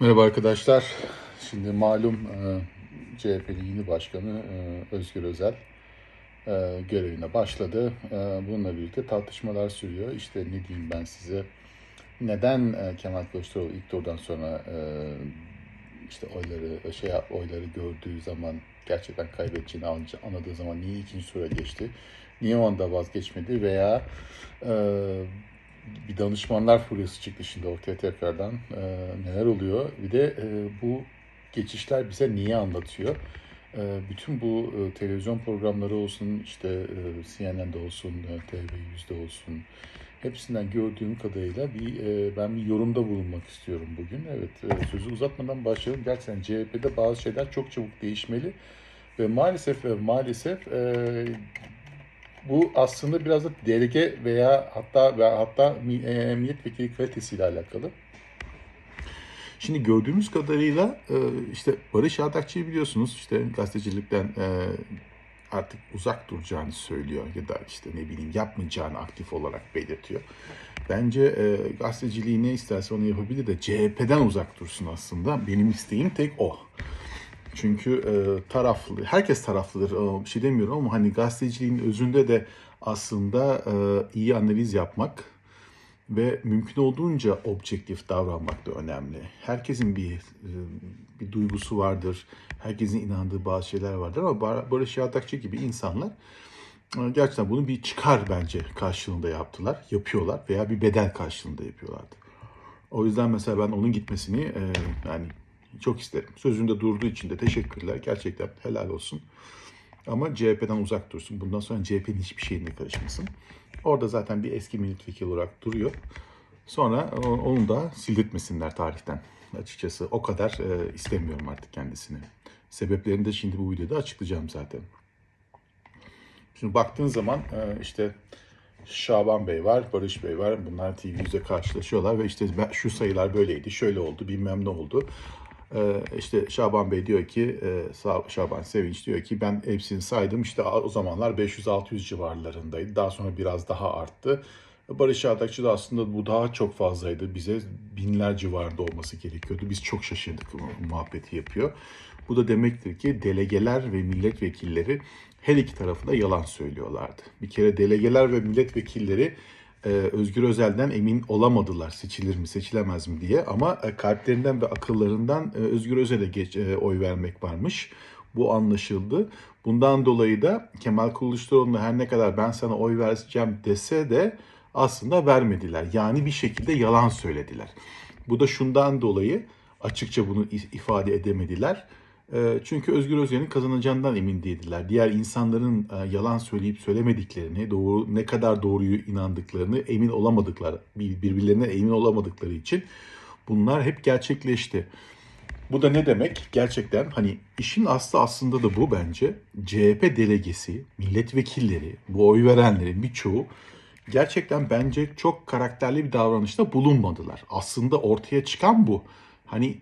Merhaba arkadaşlar. Şimdi malum e, CHP'nin yeni başkanı e, Özgür Özel e, görevine başladı. E, Bununla birlikte tartışmalar sürüyor. İşte ne diyeyim ben size. Neden Kemal Kılıçdaroğlu ilk turdan sonra işte oyları şey oyları gördüğü zaman gerçekten kaybedeceğini anladığı zaman niye ikinci tura geçti? Niye onda vazgeçmedi veya bir danışmanlar furyası çıktı şimdi ortaya tekrardan. E, neler oluyor? Bir de e, bu geçişler bize niye anlatıyor? E, bütün bu e, televizyon programları olsun, işte e, CNN'de olsun, e, TV100'de olsun, hepsinden gördüğüm kadarıyla bir e, ben bir yorumda bulunmak istiyorum bugün. Evet, e, sözü uzatmadan başlayalım. Gerçekten CHP'de bazı şeyler çok çabuk değişmeli ve maalesef ve maalesef e, bu aslında biraz da delege veya hatta ve hatta mi- e, milletvekili kalitesiyle alakalı. Şimdi gördüğümüz kadarıyla e, işte Barış Ardakçı'yı biliyorsunuz işte gazetecilikten e, artık uzak duracağını söylüyor ya da işte ne bileyim yapmayacağını aktif olarak belirtiyor. Bence e, gazeteciliği ne isterse onu yapabilir de CHP'den uzak dursun aslında. Benim isteğim tek o. Çünkü e, taraflı, herkes taraflıdır. O, bir şey demiyorum ama hani gazeteciliğin özünde de aslında e, iyi analiz yapmak ve mümkün olduğunca objektif davranmak da önemli. Herkesin bir e, bir duygusu vardır. Herkesin inandığı bazı şeyler vardır ama Bar- Barış Yardakçı gibi insanlar e, gerçekten bunu bir çıkar bence karşılığında yaptılar, yapıyorlar veya bir bedel karşılığında yapıyorlardı. O yüzden mesela ben onun gitmesini e, yani çok isterim. Sözünde durduğu için de teşekkürler. Gerçekten helal olsun. Ama CHP'den uzak dursun. Bundan sonra CHP'nin hiçbir şeyine karışmasın. Orada zaten bir eski milletvekili olarak duruyor. Sonra onu da sildirtmesinler tarihten. Açıkçası o kadar e, istemiyorum artık kendisini. Sebeplerini de şimdi bu videoda açıklayacağım zaten. Şimdi baktığın zaman e, işte Şaban Bey var, Barış Bey var. Bunlar TV100'de karşılaşıyorlar ve işte şu sayılar böyleydi, şöyle oldu, bilmem ne oldu. E, işte Şaban Bey diyor ki, e, Şaban Sevinç diyor ki ben hepsini saydım. İşte o zamanlar 500-600 civarlarındaydı. Daha sonra biraz daha arttı. Barış Ardakçı da aslında bu daha çok fazlaydı. Bize binler civarında olması gerekiyordu. Biz çok şaşırdık muhabbeti yapıyor. Bu da demektir ki delegeler ve milletvekilleri her iki tarafında yalan söylüyorlardı. Bir kere delegeler ve milletvekilleri e, Özgür Özel'den emin olamadılar seçilir mi seçilemez mi diye ama e, kalplerinden ve akıllarından e, Özgür Özel'e geç, e, oy vermek varmış. Bu anlaşıldı. Bundan dolayı da Kemal Kılıçdaroğlu her ne kadar ben sana oy vereceğim dese de aslında vermediler. Yani bir şekilde yalan söylediler. Bu da şundan dolayı açıkça bunu ifade edemediler. E, Çünkü Özgür Özel'in kazanacağından emin değildiler. Diğer insanların e, yalan söyleyip söylemediklerini, doğru ne kadar doğruyu inandıklarını emin olamadıkları, bir- birbirlerine emin olamadıkları için bunlar hep gerçekleşti. Bu da ne demek? Gerçekten hani işin aslı aslında da bu bence. CHP delegesi, milletvekilleri, bu oy verenlerin birçoğu gerçekten bence çok karakterli bir davranışta bulunmadılar. Aslında ortaya çıkan bu. Hani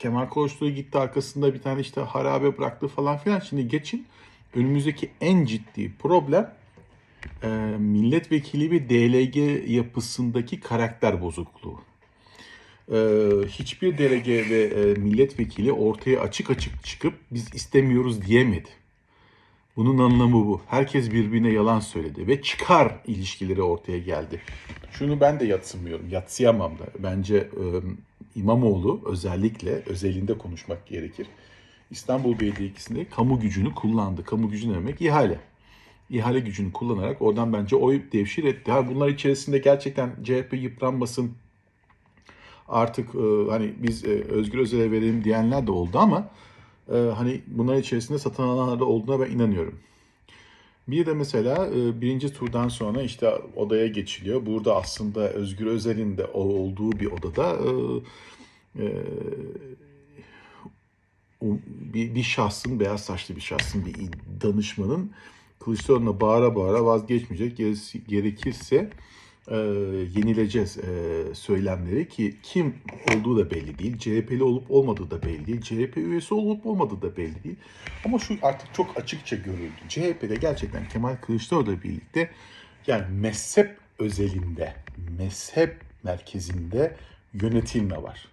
Kemal Kılıçdaroğlu gitti arkasında bir tane işte harabe bıraktı falan filan. Şimdi geçin önümüzdeki en ciddi problem e, milletvekili ve DLG yapısındaki karakter bozukluğu. E, hiçbir delege ve e, milletvekili ortaya açık açık çıkıp biz istemiyoruz diyemedi. Bunun anlamı bu. Herkes birbirine yalan söyledi ve çıkar ilişkileri ortaya geldi. Şunu ben de yatsımıyorum, yatsıyamam da. Bence e, İmamoğlu özellikle özelinde konuşmak gerekir. İstanbul Belediyesi'nde kamu gücünü kullandı. Kamu gücü ne demek? İhale. İhale gücünü kullanarak oradan bence oy devşir etti. Ha, bunlar içerisinde gerçekten CHP yıpranmasın, artık e, hani biz e, Özgür Özel'e verelim diyenler de oldu ama e, hani bunlar içerisinde satın alanlar da olduğuna ben inanıyorum. Bir de mesela e, birinci turdan sonra işte odaya geçiliyor. Burada aslında Özgür Özel'in de olduğu bir odada e, e, bir, bir şahsın, beyaz saçlı bir şahsın, bir danışmanın Kılıçdaroğlu'na bağıra bağıra vazgeçmeyecek. Gerekirse e, yenileceğiz e, söylemleri ki kim olduğu da belli değil. CHP'li olup olmadığı da belli değil. CHP üyesi olup olmadığı da belli değil. Ama şu artık çok açıkça görüldü. CHP'de gerçekten Kemal Kılıçdaroğlu'yla birlikte yani mezhep özelinde, mezhep merkezinde yönetilme var.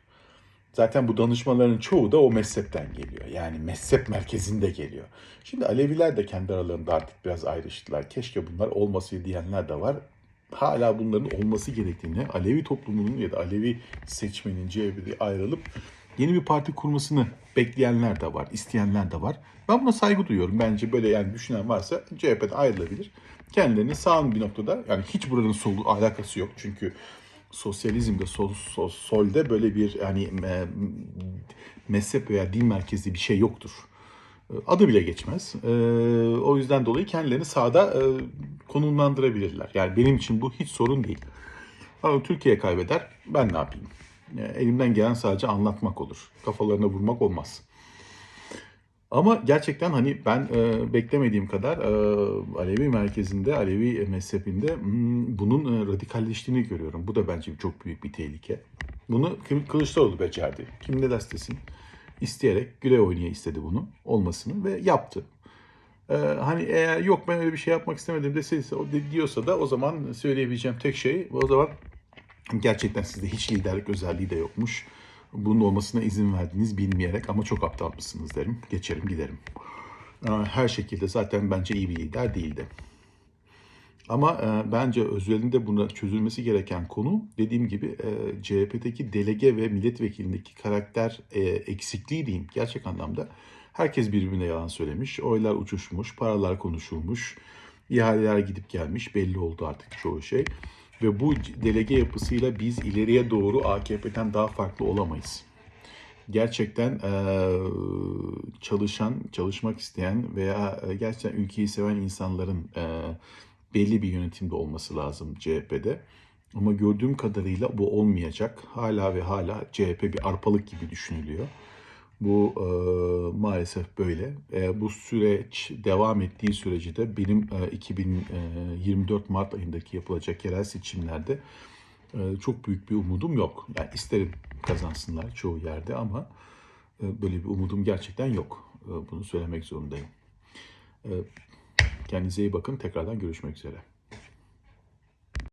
Zaten bu danışmaların çoğu da o mezhepten geliyor. Yani mezhep merkezinde geliyor. Şimdi Aleviler de kendi aralarında artık biraz ayrıştılar. Keşke bunlar olmasaydı diyenler de var. Hala bunların olması gerektiğini, Alevi toplumunun ya da Alevi seçmenin CHP'de ayrılıp yeni bir parti kurmasını bekleyenler de var, isteyenler de var. Ben buna saygı duyuyorum. Bence böyle yani düşünen varsa CHP'den ayrılabilir. Kendilerini sağ bir noktada yani hiç buranın solu alakası yok. Çünkü sosyalizmde, sol, sol, solde böyle bir yani e, mezhep veya din merkezli bir şey yoktur. Adı bile geçmez. E, o yüzden dolayı kendilerini sağda e, konumlandırabilirler. Yani benim için bu hiç sorun değil. Ama Türkiye kaybeder, ben ne yapayım? E, elimden gelen sadece anlatmak olur. Kafalarına vurmak olmaz. Ama gerçekten hani ben e, beklemediğim kadar e, Alevi merkezinde, Alevi mezhebinde hmm, bunun e, radikalleştiğini görüyorum. Bu da bence çok büyük bir tehlike. Bunu Kı- Kılıçdaroğlu becerdi. Kim ne derstesin? İsteyerek güle oynaya istedi bunu olmasını ve yaptı. E, hani eğer yok ben öyle bir şey yapmak istemedim deseyse, o diyorsa da o zaman söyleyebileceğim tek şey o zaman gerçekten sizde hiç liderlik özelliği de yokmuş. Bunun olmasına izin verdiniz bilmeyerek ama çok aptal mısınız derim. Geçerim giderim. Ee, Her şekilde zaten bence iyi bir lider değildi. Ama e, bence özelinde buna çözülmesi gereken konu dediğim gibi e, CHP'deki delege ve milletvekilindeki karakter e, eksikliği diyeyim gerçek anlamda. Herkes birbirine yalan söylemiş, oylar uçuşmuş, paralar konuşulmuş, ihaleler gidip gelmiş belli oldu artık çoğu şey. Ve bu delege yapısıyla biz ileriye doğru AKP'den daha farklı olamayız gerçekten eee, çalışan, çalışmak isteyen veya e, gerçekten ülkeyi seven insanların eee, belli bir yönetimde olması lazım CHP'de. Ama gördüğüm kadarıyla bu olmayacak. Hala ve hala CHP bir arpalık gibi düşünülüyor. Bu eee, maalesef böyle. E, bu süreç devam ettiği sürece de benim e, 2024 Mart ayındaki yapılacak yerel seçimlerde e, çok büyük bir umudum yok. Yani isterim kazansınlar çoğu yerde ama e, böyle bir umudum gerçekten yok. E, Bunu söylemek zorundayım. E, Kendinize iyi bakın. Tekrardan görüşmek üzere.